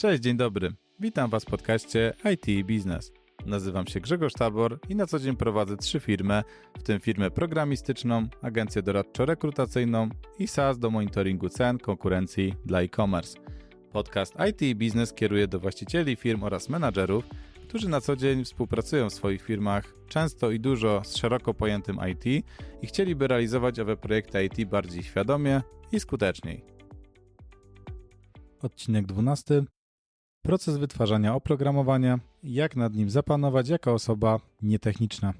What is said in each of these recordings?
Cześć, dzień dobry. Witam Was w podcaście IT i Biznes. Nazywam się Grzegorz Tabor i na co dzień prowadzę trzy firmy, w tym firmę programistyczną, agencję doradczo-rekrutacyjną i SaaS do monitoringu cen, konkurencji dla e-commerce. Podcast IT i Biznes kieruje do właścicieli firm oraz menadżerów, którzy na co dzień współpracują w swoich firmach, często i dużo z szeroko pojętym IT i chcieliby realizować owe projekty IT bardziej świadomie i skuteczniej. Odcinek 12. Proces wytwarzania oprogramowania, jak nad nim zapanować jako osoba nietechniczna.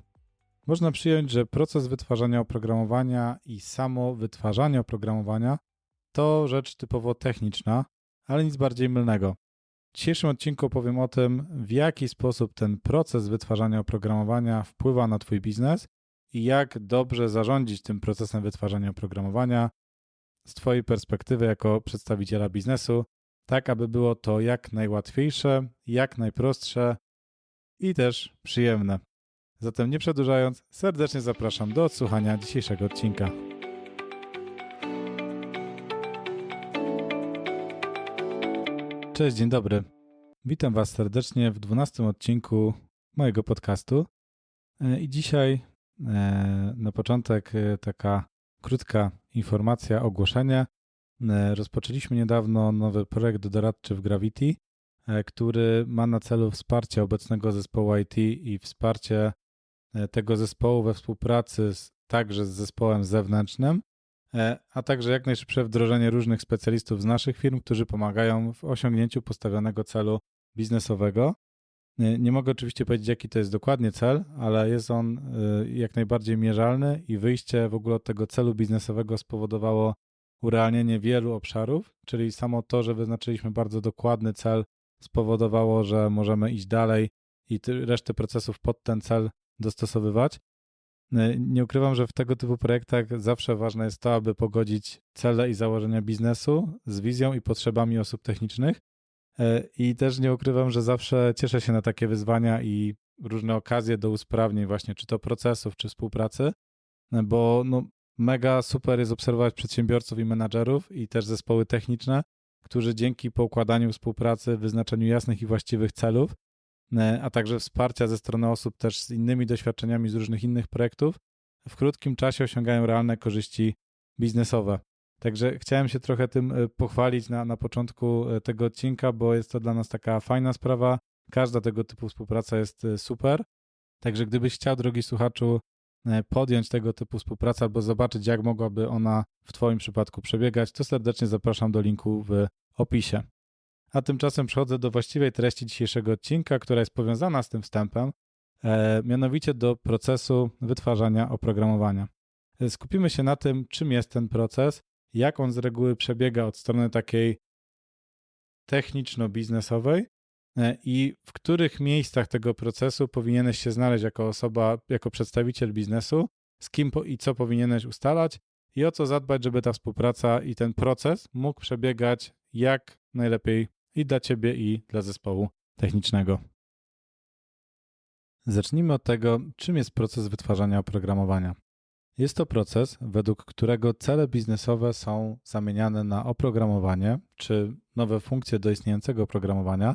Można przyjąć, że proces wytwarzania oprogramowania i samo wytwarzanie oprogramowania to rzecz typowo techniczna, ale nic bardziej mylnego. W dzisiejszym odcinku opowiem o tym, w jaki sposób ten proces wytwarzania oprogramowania wpływa na Twój biznes i jak dobrze zarządzić tym procesem wytwarzania oprogramowania z Twojej perspektywy jako przedstawiciela biznesu, tak aby było to jak najłatwiejsze, jak najprostsze i też przyjemne. Zatem nie przedłużając, serdecznie zapraszam do odsłuchania dzisiejszego odcinka. Cześć, dzień dobry. Witam Was serdecznie w 12 odcinku mojego podcastu. E, I dzisiaj e, na początek e, taka krótka informacja, ogłoszenie. Rozpoczęliśmy niedawno nowy projekt doradczy w Gravity, który ma na celu wsparcie obecnego zespołu IT i wsparcie tego zespołu we współpracy z, także z zespołem zewnętrznym, a także jak najszybsze wdrożenie różnych specjalistów z naszych firm, którzy pomagają w osiągnięciu postawionego celu biznesowego. Nie mogę oczywiście powiedzieć, jaki to jest dokładnie cel, ale jest on jak najbardziej mierzalny i wyjście w ogóle od tego celu biznesowego spowodowało urealnienie wielu obszarów, czyli samo to, że wyznaczyliśmy bardzo dokładny cel, spowodowało, że możemy iść dalej i resztę procesów pod ten cel dostosowywać. Nie ukrywam, że w tego typu projektach zawsze ważne jest to, aby pogodzić cele i założenia biznesu z wizją i potrzebami osób technicznych. I też nie ukrywam, że zawsze cieszę się na takie wyzwania i różne okazje do usprawnień, właśnie czy to procesów, czy współpracy, bo no, mega super jest obserwować przedsiębiorców i menadżerów i też zespoły techniczne, którzy dzięki poukładaniu współpracy, wyznaczeniu jasnych i właściwych celów, a także wsparcia ze strony osób też z innymi doświadczeniami z różnych innych projektów, w krótkim czasie osiągają realne korzyści biznesowe. Także chciałem się trochę tym pochwalić na, na początku tego odcinka, bo jest to dla nas taka fajna sprawa. Każda tego typu współpraca jest super. Także gdybyś chciał, drogi słuchaczu, podjąć tego typu współpracę albo zobaczyć, jak mogłaby ona w Twoim przypadku przebiegać, to serdecznie zapraszam do linku w opisie. A tymczasem przechodzę do właściwej treści dzisiejszego odcinka, która jest powiązana z tym wstępem, e, mianowicie do procesu wytwarzania oprogramowania. Skupimy się na tym, czym jest ten proces, jak on z reguły przebiega od strony takiej techniczno-biznesowej i w których miejscach tego procesu powinieneś się znaleźć jako osoba, jako przedstawiciel biznesu, z kim i co powinieneś ustalać i o co zadbać, żeby ta współpraca i ten proces mógł przebiegać jak najlepiej i dla ciebie, i dla zespołu technicznego. Zacznijmy od tego, czym jest proces wytwarzania oprogramowania. Jest to proces, według którego cele biznesowe są zamieniane na oprogramowanie czy nowe funkcje do istniejącego oprogramowania,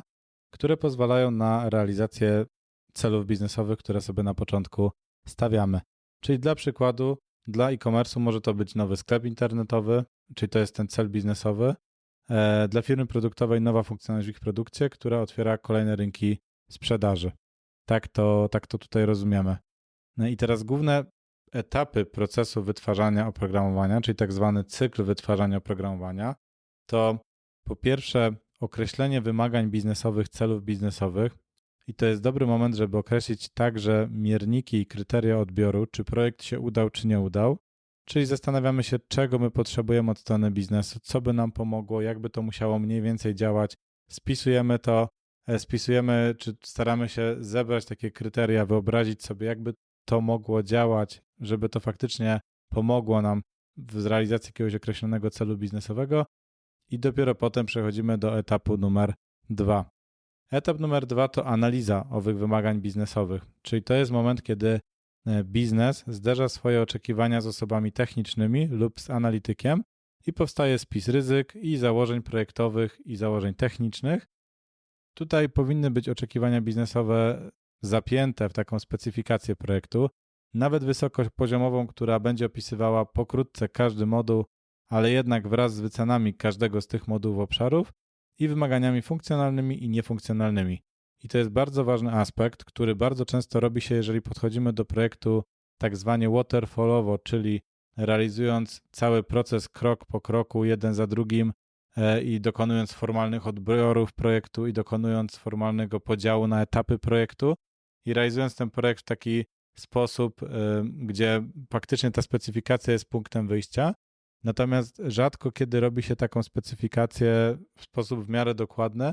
które pozwalają na realizację celów biznesowych, które sobie na początku stawiamy. Czyli dla przykładu, dla e-commerce może to być nowy sklep internetowy, czyli to jest ten cel biznesowy. E, dla firmy produktowej nowa funkcjonalność w ich produkcie, która otwiera kolejne rynki sprzedaży. Tak to, tak to tutaj rozumiemy. No i teraz główne etapy procesu wytwarzania oprogramowania, czyli tak zwany cykl wytwarzania oprogramowania, to po pierwsze określenie wymagań biznesowych, celów biznesowych. I to jest dobry moment, żeby określić także mierniki i kryteria odbioru, czy projekt się udał, czy nie udał. Czyli zastanawiamy się, czego my potrzebujemy od strony biznesu, co by nam pomogło, jakby to musiało mniej więcej działać. Spisujemy to, spisujemy, czy staramy się zebrać takie kryteria, wyobrazić sobie, jakby to mogło działać, żeby to faktycznie pomogło nam w realizacji jakiegoś określonego celu biznesowego i dopiero potem przechodzimy do etapu numer dwa. Etap numer dwa to analiza owych wymagań biznesowych, czyli to jest moment, kiedy e, biznes zderza swoje oczekiwania z osobami technicznymi lub z analitykiem i powstaje spis ryzyk i założeń projektowych i założeń technicznych, tutaj powinny być oczekiwania biznesowe zapięte w taką specyfikację projektu, nawet wysokopoziomową, która będzie opisywała pokrótce każdy moduł, ale jednak wraz z wycenami każdego z tych modułów obszarów i wymaganiami funkcjonalnymi i niefunkcjonalnymi. I to jest bardzo ważny aspekt, który bardzo często robi się, jeżeli podchodzimy do projektu tak zwanie waterfallowo, czyli realizując cały proces krok po kroku, jeden za drugim e, i dokonując formalnych odbiorów projektu i dokonując formalnego podziału na etapy projektu i realizując ten projekt w taki sposób, e, gdzie faktycznie ta specyfikacja jest punktem wyjścia. Natomiast rzadko kiedy robi się taką specyfikację w sposób w miarę dokładny,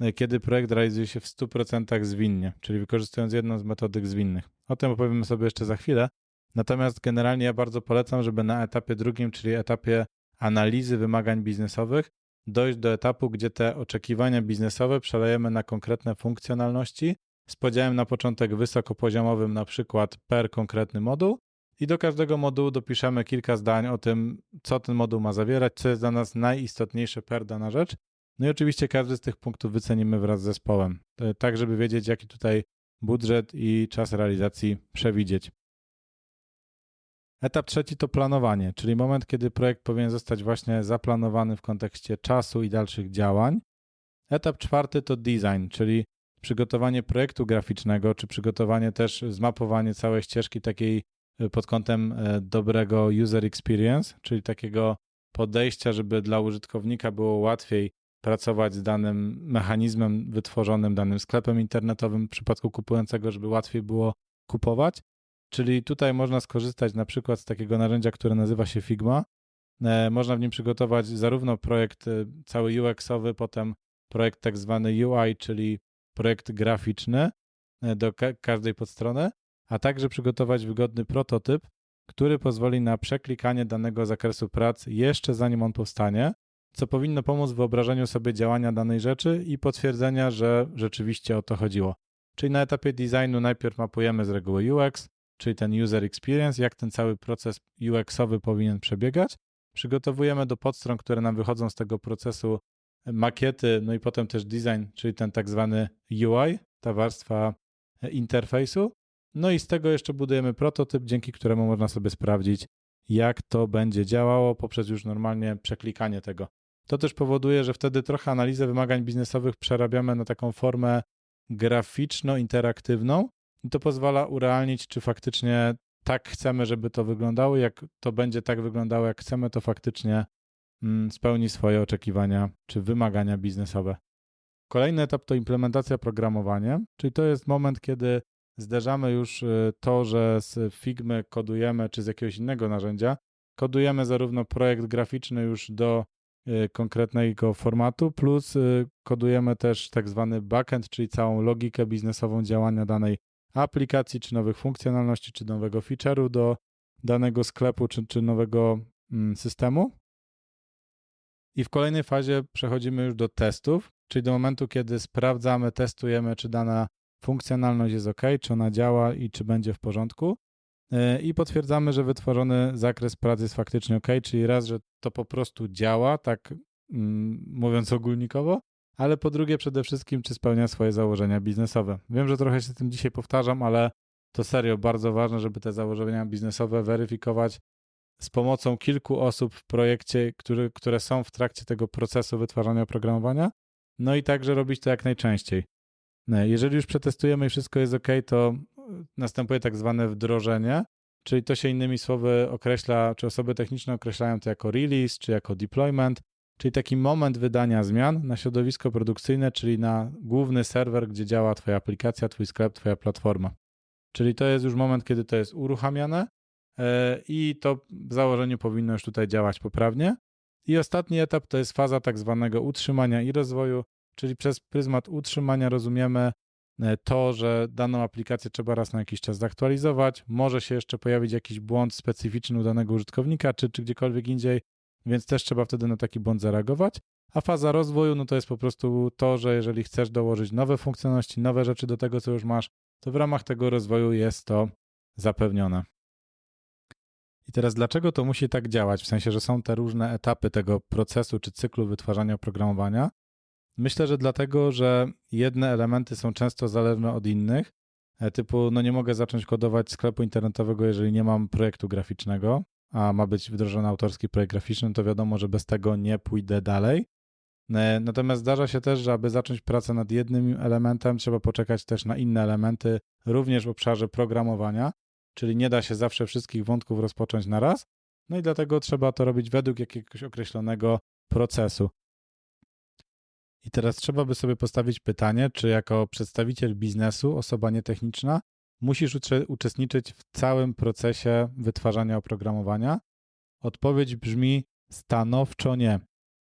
e, kiedy projekt realizuje się w 100% zwinnie, czyli wykorzystując jedną z metodyk zwinnych. O tym opowiemy sobie jeszcze za chwilę. Natomiast generalnie ja bardzo polecam, żeby na etapie drugim, czyli etapie analizy wymagań biznesowych, dojść do etapu, gdzie te oczekiwania biznesowe przelejemy na konkretne funkcjonalności z podziałem na początek wysokopoziomowym, na przykład per konkretny moduł, i do każdego modułu dopiszemy kilka zdań o tym, co ten moduł ma zawierać, co jest dla nas najistotniejsze per dana rzecz. No i oczywiście każdy z tych punktów wycenimy wraz z zespołem, e, tak żeby wiedzieć, jaki tutaj budżet i czas realizacji przewidzieć. Etap trzeci to planowanie, czyli moment, kiedy projekt powinien zostać właśnie zaplanowany w kontekście czasu i dalszych działań. Etap czwarty to design, czyli przygotowanie projektu graficznego, czy przygotowanie też, zmapowanie całej ścieżki takiej pod kątem e, dobrego user experience, czyli takiego podejścia, żeby dla użytkownika było łatwiej pracować z danym mechanizmem wytworzonym, danym sklepem internetowym, w przypadku kupującego, żeby łatwiej było kupować. Czyli tutaj można skorzystać na przykład z takiego narzędzia, które nazywa się Figma. E, można w nim przygotować zarówno projekt cały UX-owy, potem projekt tak zwany UI, czyli projekt graficzny e, do ka każdej podstrony, a także przygotować wygodny prototyp, który pozwoli na przeklikanie danego zakresu prac jeszcze zanim on powstanie, co powinno pomóc w wyobrażeniu sobie działania danej rzeczy i potwierdzenia, że rzeczywiście o to chodziło. Czyli na etapie designu najpierw mapujemy z reguły UX, czyli ten user experience, jak ten cały proces UX-owy powinien przebiegać. Przygotowujemy do podstron, które nam wychodzą z tego procesu makiety, no i potem też design, czyli ten tak zwany UI, ta warstwa interfejsu. No i z tego jeszcze budujemy prototyp, dzięki któremu można sobie sprawdzić, jak to będzie działało poprzez już normalnie przeklikanie tego. To też powoduje, że wtedy trochę analizę wymagań biznesowych przerabiamy na taką formę graficzno-interaktywną i to pozwala urealnić, czy faktycznie tak chcemy, żeby to wyglądało. Jak to będzie tak wyglądało, jak chcemy, to faktycznie Mm, spełni swoje oczekiwania czy wymagania biznesowe. Kolejny etap to implementacja programowania, czyli to jest moment, kiedy zderzamy już y, to, że z Figmy kodujemy, czy z jakiegoś innego narzędzia, kodujemy zarówno projekt graficzny już do y, konkretnego formatu, plus y, kodujemy też tak zwany backend, czyli całą logikę biznesową działania danej aplikacji, czy nowych funkcjonalności, czy nowego feature'u do danego sklepu, czy, czy nowego mm, systemu. I w kolejnej fazie przechodzimy już do testów, czyli do momentu, kiedy sprawdzamy, testujemy, czy dana funkcjonalność jest ok, czy ona działa i czy będzie w porządku. E, I potwierdzamy, że wytworzony zakres pracy jest faktycznie ok, czyli raz, że to po prostu działa, tak mm, mówiąc ogólnikowo, ale po drugie przede wszystkim, czy spełnia swoje założenia biznesowe. Wiem, że trochę się tym dzisiaj powtarzam, ale to serio bardzo ważne, żeby te założenia biznesowe weryfikować z pomocą kilku osób w projekcie, które są w trakcie tego procesu wytwarzania oprogramowania, no i także robić to jak najczęściej. No, jeżeli już przetestujemy i wszystko jest ok, to następuje tak zwane wdrożenie, czyli to się innymi słowy określa, czy osoby techniczne określają to jako release, czy jako deployment, czyli taki moment wydania zmian na środowisko produkcyjne, czyli na główny serwer, gdzie działa Twoja aplikacja, Twój sklep, Twoja platforma. Czyli to jest już moment, kiedy to jest uruchamiane E, i to w założeniu powinno już tutaj działać poprawnie. I ostatni etap to jest faza tak zwanego utrzymania i rozwoju, czyli przez pryzmat utrzymania rozumiemy e, to, że daną aplikację trzeba raz na jakiś czas zaktualizować, może się jeszcze pojawić jakiś błąd specyficzny u danego użytkownika, czy, czy gdziekolwiek indziej, więc też trzeba wtedy na taki błąd zareagować. A faza rozwoju, no to jest po prostu to, że jeżeli chcesz dołożyć nowe funkcjonalności, nowe rzeczy do tego, co już masz, to w ramach tego rozwoju jest to zapewnione. I teraz dlaczego to musi tak działać? W sensie, że są te różne etapy tego procesu czy cyklu wytwarzania oprogramowania. Myślę, że dlatego, że jedne elementy są często zależne od innych. E, typu, no nie mogę zacząć kodować sklepu internetowego, jeżeli nie mam projektu graficznego, a ma być wdrożony autorski projekt graficzny, to wiadomo, że bez tego nie pójdę dalej. E, natomiast zdarza się też, że aby zacząć pracę nad jednym elementem, trzeba poczekać też na inne elementy, również w obszarze programowania, czyli nie da się zawsze wszystkich wątków rozpocząć na raz. No i dlatego trzeba to robić według jakiegoś określonego procesu. I teraz trzeba by sobie postawić pytanie, czy jako przedstawiciel biznesu, osoba nietechniczna, musisz uczestniczyć w całym procesie wytwarzania oprogramowania? Odpowiedź brzmi stanowczo nie.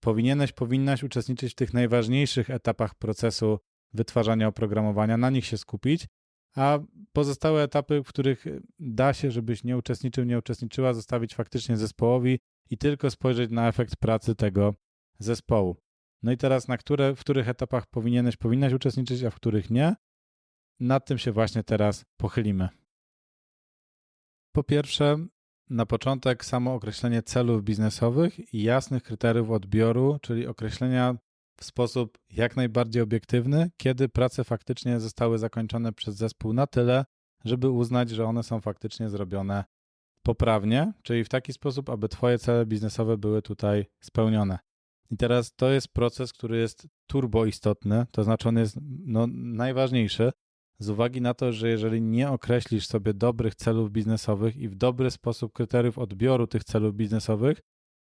Powinieneś, powinnaś uczestniczyć w tych najważniejszych etapach procesu wytwarzania oprogramowania, na nich się skupić, a pozostałe etapy, w których da się, żebyś nie uczestniczył, nie uczestniczyła, zostawić faktycznie zespołowi i tylko spojrzeć na efekt pracy tego zespołu. No i teraz, na które, w których etapach powinieneś, powinnaś uczestniczyć, a w których nie? Nad tym się właśnie teraz pochylimy. Po pierwsze, na początek samo określenie celów biznesowych i jasnych kryteriów odbioru, czyli określenia w sposób jak najbardziej obiektywny, kiedy prace faktycznie zostały zakończone przez zespół na tyle, żeby uznać, że one są faktycznie zrobione poprawnie, czyli w taki sposób, aby Twoje cele biznesowe były tutaj spełnione. I teraz to jest proces, który jest turbo istotny, to znaczy on jest no, najważniejszy, z uwagi na to, że jeżeli nie określisz sobie dobrych celów biznesowych i w dobry sposób kryteriów odbioru tych celów biznesowych,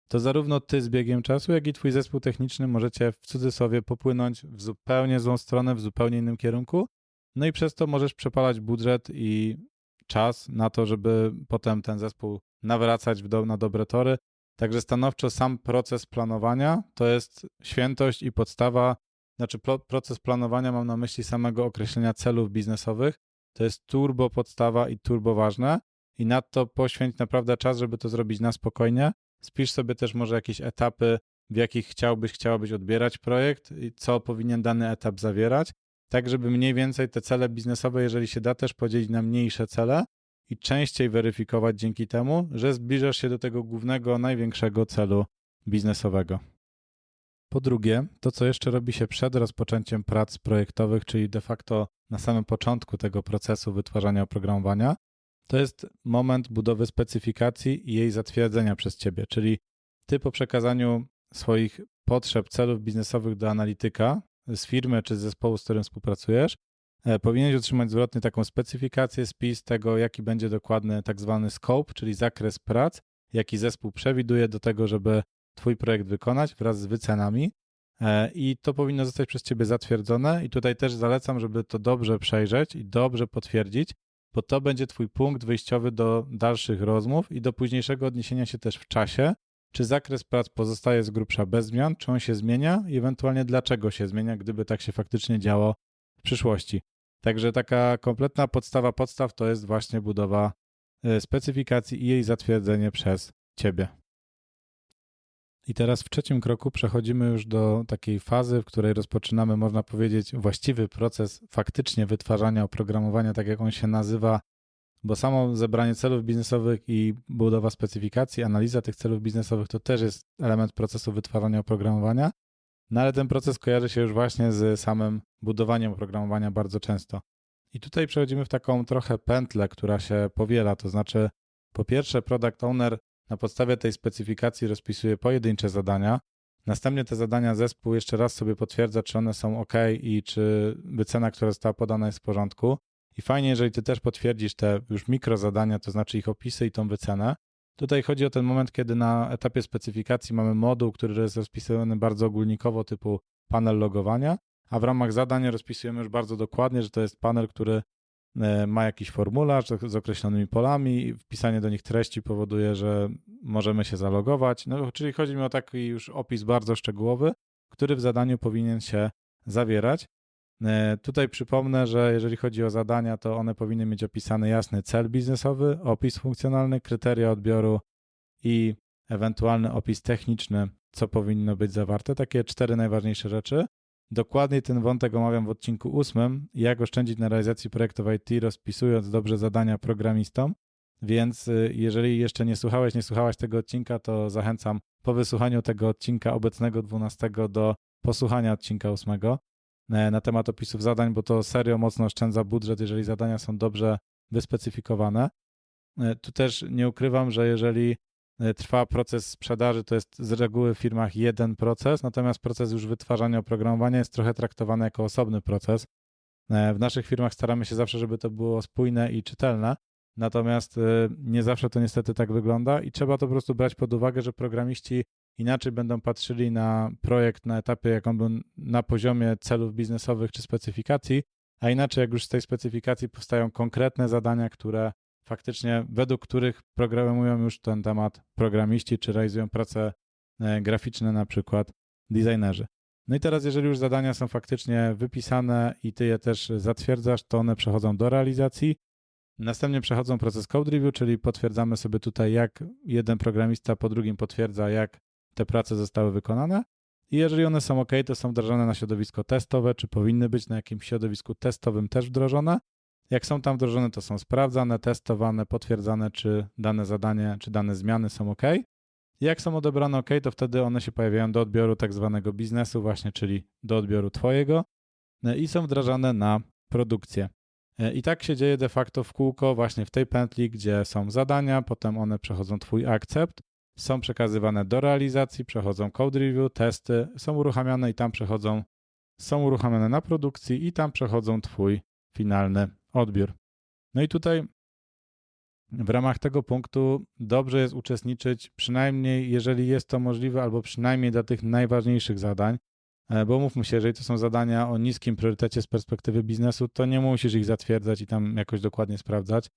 to zarówno ty z biegiem czasu, jak i twój zespół techniczny możecie w cudzysłowie popłynąć w zupełnie złą stronę, w zupełnie innym kierunku, no i przez to możesz przepalać budżet i czas na to, żeby potem ten zespół nawracać do, na dobre tory. Także stanowczo sam proces planowania to jest świętość i podstawa znaczy proces planowania mam na myśli samego określenia celów biznesowych. To jest turbo podstawa i turbo ważne i nadto poświęć naprawdę czas, żeby to zrobić na spokojnie. Spisz sobie też może jakieś etapy, w jakich chciałbyś, chciałabyś odbierać projekt i co powinien dany etap zawierać, tak żeby mniej więcej te cele biznesowe, jeżeli się da, też podzielić na mniejsze cele i częściej weryfikować dzięki temu, że zbliżasz się do tego głównego, największego celu biznesowego. Po drugie, to co jeszcze robi się przed rozpoczęciem prac projektowych, czyli de facto na samym początku tego procesu wytwarzania oprogramowania, to jest moment budowy specyfikacji i jej zatwierdzenia przez ciebie, czyli ty po przekazaniu swoich potrzeb, celów biznesowych do analityka z firmy czy z zespołu, z którym współpracujesz, powinieneś otrzymać zwrotnie taką specyfikację, spis tego, jaki będzie dokładny tak zwany scope, czyli zakres prac, jaki zespół przewiduje do tego, żeby Twój projekt wykonać wraz z wycenami e, i to powinno zostać przez Ciebie zatwierdzone. I tutaj też zalecam, żeby to dobrze przejrzeć i dobrze potwierdzić, bo to będzie Twój punkt wyjściowy do dalszych rozmów i do późniejszego odniesienia się też w czasie, czy zakres prac pozostaje z grubsza bez zmian, czy on się zmienia i ewentualnie dlaczego się zmienia, gdyby tak się faktycznie działo w przyszłości. Także taka kompletna podstawa podstaw to jest właśnie budowa e, specyfikacji i jej zatwierdzenie przez Ciebie. I teraz w trzecim kroku przechodzimy już do takiej fazy, w której rozpoczynamy, można powiedzieć, właściwy proces faktycznie wytwarzania oprogramowania, tak jak on się nazywa, bo samo zebranie celów biznesowych i budowa specyfikacji, analiza tych celów biznesowych to też jest element procesu wytwarzania oprogramowania, no ale ten proces kojarzy się już właśnie z samym budowaniem oprogramowania bardzo często. I tutaj przechodzimy w taką trochę pętlę, która się powiela, to znaczy po pierwsze product owner na podstawie tej specyfikacji rozpisuje pojedyncze zadania. Następnie te zadania zespół jeszcze raz sobie potwierdza, czy one są ok i czy wycena, która została podana jest w porządku. I fajnie, jeżeli ty też potwierdzisz te już mikrozadania, to znaczy ich opisy i tą wycenę. Tutaj chodzi o ten moment, kiedy na etapie specyfikacji mamy moduł, który jest rozpisany bardzo ogólnikowo, typu panel logowania, a w ramach zadań rozpisujemy już bardzo dokładnie, że to jest panel, który E, ma jakiś formularz z określonymi polami, wpisanie do nich treści powoduje, że możemy się zalogować. No, czyli chodzi mi o taki już opis bardzo szczegółowy, który w zadaniu powinien się zawierać. E, tutaj przypomnę, że jeżeli chodzi o zadania, to one powinny mieć opisany jasny cel biznesowy, opis funkcjonalny, kryteria odbioru i ewentualny opis techniczny, co powinno być zawarte. Takie cztery najważniejsze rzeczy. Dokładniej ten wątek omawiam w odcinku ósmym, jak oszczędzić na realizacji projektów IT, rozpisując dobrze zadania programistom. Więc y, jeżeli jeszcze nie słuchałeś, nie słuchałaś tego odcinka, to zachęcam po wysłuchaniu tego odcinka obecnego 12 do posłuchania odcinka ósmego na temat opisów zadań, bo to serio mocno oszczędza budżet, jeżeli zadania są dobrze wyspecyfikowane. Tu też nie ukrywam, że jeżeli trwa proces sprzedaży, to jest z reguły w firmach jeden proces, natomiast proces już wytwarzania oprogramowania jest trochę traktowany jako osobny proces. W naszych firmach staramy się zawsze, żeby to było spójne i czytelne, natomiast nie zawsze to niestety tak wygląda i trzeba to po prostu brać pod uwagę, że programiści inaczej będą patrzyli na projekt na etapie, jak on był na poziomie celów biznesowych czy specyfikacji, a inaczej jak już z tej specyfikacji powstają konkretne zadania, które faktycznie, według których programują już ten temat programiści, czy realizują prace e, graficzne na przykład designerzy. No i teraz, jeżeli już zadania są faktycznie wypisane i ty je też zatwierdzasz, to one przechodzą do realizacji. Następnie przechodzą proces code review, czyli potwierdzamy sobie tutaj, jak jeden programista po drugim potwierdza, jak te prace zostały wykonane. I jeżeli one są ok, to są wdrażane na środowisko testowe, czy powinny być na jakimś środowisku testowym też wdrożone. Jak są tam wdrożone, to są sprawdzane, testowane, potwierdzane, czy dane zadanie, czy dane zmiany są ok. Jak są odebrane ok, to wtedy one się pojawiają do odbioru tak zwanego biznesu, właśnie, czyli do odbioru Twojego e, i są wdrażane na produkcję. E, I tak się dzieje de facto w kółko, właśnie w tej pętli, gdzie są zadania, potem one przechodzą Twój akcept, są przekazywane do realizacji, przechodzą code review, testy, są uruchamiane i tam przechodzą, są uruchamiane na produkcji i tam przechodzą Twój finalny odbiór. No i tutaj w ramach tego punktu dobrze jest uczestniczyć, przynajmniej jeżeli jest to możliwe, albo przynajmniej dla tych najważniejszych zadań, e, bo mówmy się, jeżeli to są zadania o niskim priorytecie z perspektywy biznesu, to nie musisz ich zatwierdzać i tam jakoś dokładnie sprawdzać,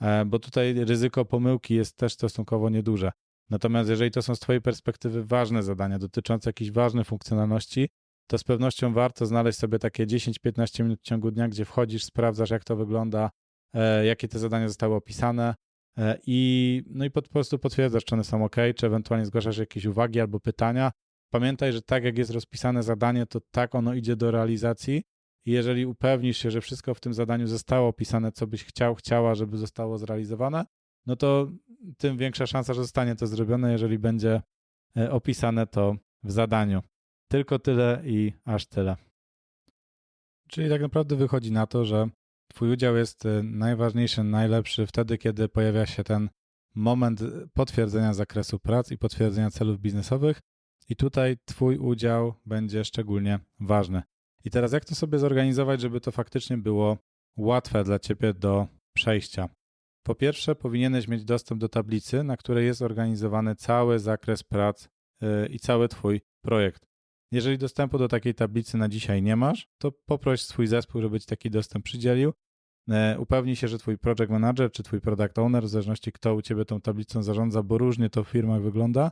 e, bo tutaj ryzyko pomyłki jest też stosunkowo nieduże. Natomiast jeżeli to są z Twojej perspektywy ważne zadania dotyczące jakiejś ważnej funkcjonalności, to z pewnością warto znaleźć sobie takie 10-15 minut w ciągu dnia, gdzie wchodzisz, sprawdzasz, jak to wygląda, e, jakie te zadania zostały opisane e, i, no i po prostu potwierdzasz, czy one są ok, czy ewentualnie zgłaszasz jakieś uwagi albo pytania. Pamiętaj, że tak jak jest rozpisane zadanie, to tak ono idzie do realizacji. I jeżeli upewnisz się, że wszystko w tym zadaniu zostało opisane, co byś chciał, chciała, żeby zostało zrealizowane, no to tym większa szansa, że zostanie to zrobione, jeżeli będzie e, opisane to w zadaniu. Tylko tyle i aż tyle. Czyli tak naprawdę wychodzi na to, że Twój udział jest e, najważniejszy, najlepszy wtedy, kiedy pojawia się ten moment potwierdzenia zakresu prac i potwierdzenia celów biznesowych, i tutaj Twój udział będzie szczególnie ważny. I teraz, jak to sobie zorganizować, żeby to faktycznie było łatwe dla Ciebie do przejścia? Po pierwsze, powinieneś mieć dostęp do tablicy, na której jest organizowany cały zakres prac y, i cały Twój projekt. Jeżeli dostępu do takiej tablicy na dzisiaj nie masz, to poproś swój zespół, żeby Ci taki dostęp przydzielił. E, upewnij się, że Twój project manager czy Twój product owner, w zależności kto u Ciebie tą tablicą zarządza, bo różnie to w firmach wygląda,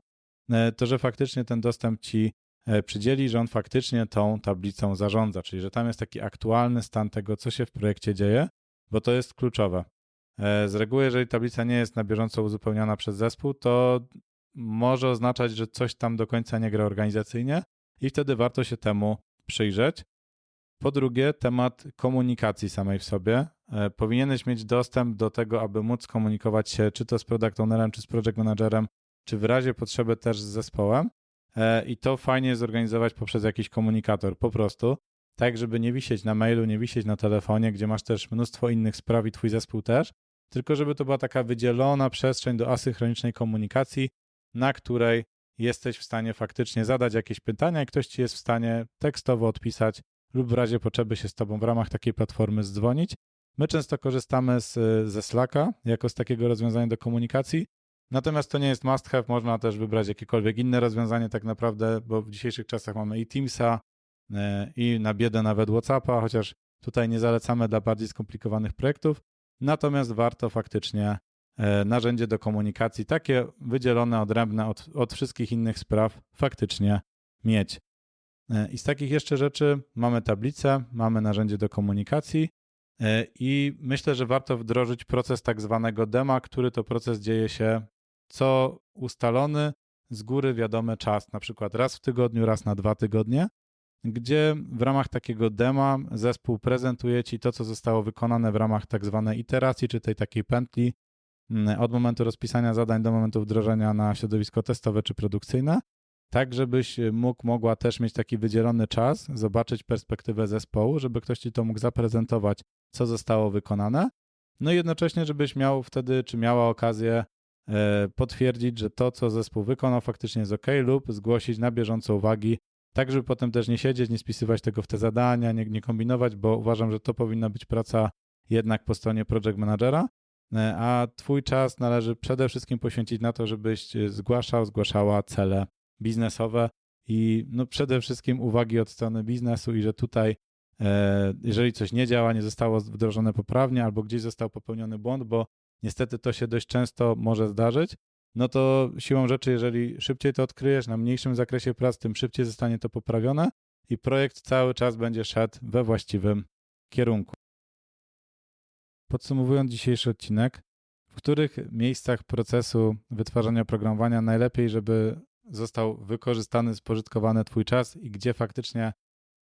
e, to że faktycznie ten dostęp Ci e, przydzieli, że on faktycznie tą tablicą zarządza, czyli że tam jest taki aktualny stan tego, co się w projekcie dzieje, bo to jest kluczowe. E, z reguły, jeżeli tablica nie jest na bieżąco uzupełniana przez zespół, to może oznaczać, że coś tam do końca nie gra organizacyjnie i wtedy warto się temu przyjrzeć. Po drugie, temat komunikacji samej w sobie. E, powinieneś mieć dostęp do tego, aby móc komunikować się czy to z product ownerem, czy z project managerem, czy w razie potrzeby też z zespołem. E, I to fajnie zorganizować poprzez jakiś komunikator, po prostu tak, żeby nie wisieć na mailu, nie wisieć na telefonie, gdzie masz też mnóstwo innych spraw i twój zespół też, tylko żeby to była taka wydzielona przestrzeń do asynchronicznej komunikacji, na której jesteś w stanie faktycznie zadać jakieś pytania i ktoś ci jest w stanie tekstowo odpisać lub w razie potrzeby się z tobą w ramach takiej platformy zdzwonić. My często korzystamy z, ze Slacka jako z takiego rozwiązania do komunikacji, natomiast to nie jest must have, można też wybrać jakiekolwiek inne rozwiązanie tak naprawdę, bo w dzisiejszych czasach mamy i Teamsa, i na biedę nawet WhatsAppa, chociaż tutaj nie zalecamy dla bardziej skomplikowanych projektów, Natomiast warto faktycznie e, narzędzie do komunikacji, takie wydzielone, odrębne od, od wszystkich innych spraw, faktycznie mieć. E, I z takich jeszcze rzeczy mamy tablicę, mamy narzędzie do komunikacji e, i myślę, że warto wdrożyć proces tak zwanego dema, który to proces dzieje się co ustalony, z góry wiadomy czas, na przykład raz w tygodniu, raz na dwa tygodnie, gdzie w ramach takiego dema zespół prezentuje Ci to, co zostało wykonane w ramach tak zwanej iteracji, czy tej takiej pętli mm, od momentu rozpisania zadań do momentu wdrożenia na środowisko testowe czy produkcyjne. tak żebyś mógł, mogła też mieć taki wydzielony czas, zobaczyć perspektywę zespołu, żeby ktoś ci to mógł zaprezentować, co zostało wykonane. No i jednocześnie, żebyś miał wtedy, czy miała okazję e, potwierdzić, że to, co zespół wykonał, faktycznie jest ok, lub zgłosić na bieżąco uwagi, tak żeby potem też nie siedzieć, nie spisywać tego w te zadania, nie, nie kombinować, bo uważam, że to powinna być praca jednak po stronie project managera, e, a twój czas należy przede wszystkim poświęcić na to, żebyś zgłaszał, zgłaszała cele biznesowe i no przede wszystkim uwagi od strony biznesu i że tutaj e, jeżeli coś nie działa, nie zostało wdrożone poprawnie albo gdzieś został popełniony błąd, bo niestety to się dość często może zdarzyć, no to siłą rzeczy, jeżeli szybciej to odkryjesz na mniejszym zakresie prac, tym szybciej zostanie to poprawione i projekt cały czas będzie szedł we właściwym kierunku. Podsumowując dzisiejszy odcinek, w których miejscach procesu wytwarzania oprogramowania najlepiej, żeby został wykorzystany, spożytkowany Twój czas i gdzie faktycznie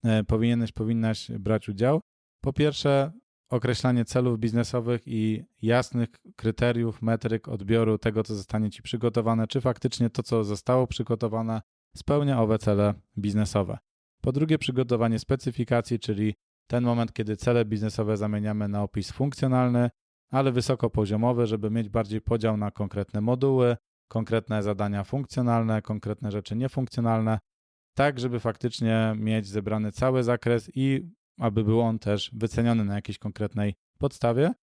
e, powinieneś, powinnaś brać udział. Po pierwsze, określanie celów biznesowych i jasnych kryteriów, metryk odbioru tego, co zostanie Ci przygotowane, czy faktycznie to, co zostało przygotowane, spełnia owe cele biznesowe. Po drugie, przygotowanie specyfikacji, czyli ten moment, kiedy cele biznesowe zamieniamy na opis funkcjonalny, ale wysokopoziomowy, żeby mieć bardziej podział na konkretne moduły, konkretne zadania funkcjonalne, konkretne rzeczy niefunkcjonalne, tak żeby faktycznie mieć zebrany cały zakres i aby był on też wyceniony na jakiejś konkretnej podstawie.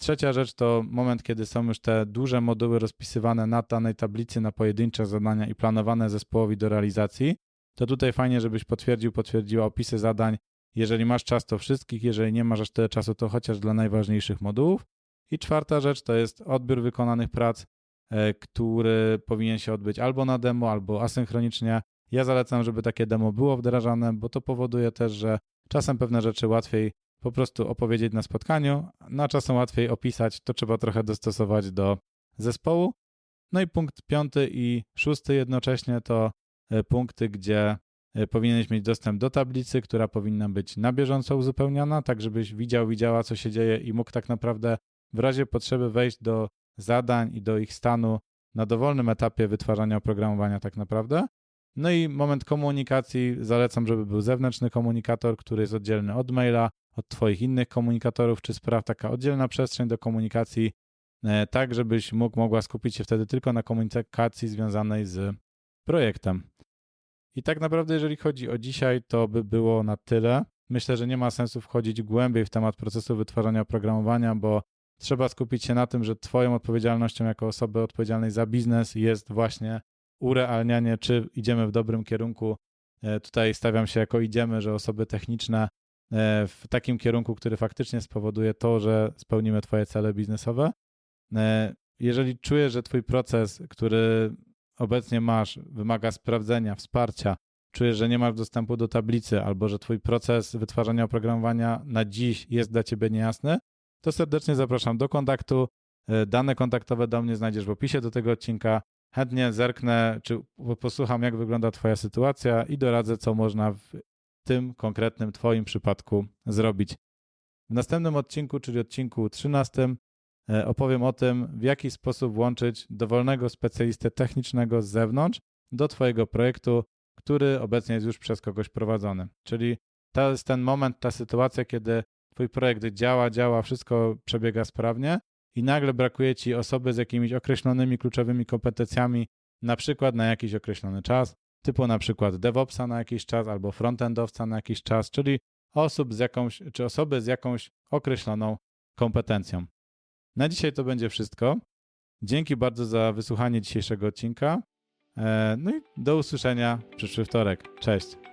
Trzecia rzecz to moment, kiedy są już te duże moduły rozpisywane na danej tablicy na pojedyncze zadania i planowane zespołowi do realizacji. To tutaj fajnie, żebyś potwierdził, potwierdziła opisy zadań. Jeżeli masz czas, to wszystkich, jeżeli nie masz aż tyle czasu, to chociaż dla najważniejszych modułów. I czwarta rzecz to jest odbiór wykonanych prac, e, który powinien się odbyć albo na demo, albo asynchronicznie. Ja zalecam, żeby takie demo było wdrażane, bo to powoduje też, że czasem pewne rzeczy łatwiej po prostu opowiedzieć na spotkaniu, no a czasem łatwiej opisać, to trzeba trochę dostosować do zespołu. No i punkt piąty i szósty jednocześnie to e, punkty, gdzie e, powinieneś mieć dostęp do tablicy, która powinna być na bieżąco uzupełniana, tak żebyś widział, widziała, co się dzieje i mógł tak naprawdę w razie potrzeby wejść do zadań i do ich stanu na dowolnym etapie wytwarzania oprogramowania tak naprawdę. No i moment komunikacji, zalecam, żeby był zewnętrzny komunikator, który jest oddzielny od maila, od Twoich innych komunikatorów czy spraw, taka oddzielna przestrzeń do komunikacji, e, tak żebyś mógł, mogła skupić się wtedy tylko na komunikacji związanej z projektem. I tak naprawdę, jeżeli chodzi o dzisiaj, to by było na tyle. Myślę, że nie ma sensu wchodzić głębiej w temat procesu wytwarzania oprogramowania, bo trzeba skupić się na tym, że Twoją odpowiedzialnością jako osoby odpowiedzialnej za biznes jest właśnie urealnianie, czy idziemy w dobrym kierunku. E, tutaj stawiam się jako idziemy, że osoby techniczne e, w takim kierunku, który faktycznie spowoduje to, że spełnimy Twoje cele biznesowe. E, jeżeli czujesz, że Twój proces, który obecnie masz, wymaga sprawdzenia, wsparcia, czujesz, że nie masz dostępu do tablicy, albo że Twój proces wytwarzania oprogramowania na dziś jest dla Ciebie niejasny, to serdecznie zapraszam do kontaktu. Dane kontaktowe do mnie znajdziesz w opisie do tego odcinka chętnie zerknę, czy posłucham, jak wygląda Twoja sytuacja i doradzę, co można w tym konkretnym Twoim przypadku zrobić. W następnym odcinku, czyli odcinku 13, e, opowiem o tym, w jaki sposób włączyć dowolnego specjalistę technicznego z zewnątrz do Twojego projektu, który obecnie jest już przez kogoś prowadzony. Czyli to jest ten moment, ta sytuacja, kiedy Twój projekt działa, działa, wszystko przebiega sprawnie, i nagle brakuje ci osoby z jakimiś określonymi kluczowymi kompetencjami, na przykład na jakiś określony czas, typu na przykład DevOpsa na jakiś czas albo frontendowca na jakiś czas, czyli osób z jakąś, czy osoby z jakąś określoną kompetencją. Na dzisiaj to będzie wszystko. Dzięki bardzo za wysłuchanie dzisiejszego odcinka. E, no i do usłyszenia przyszły wtorek. Cześć.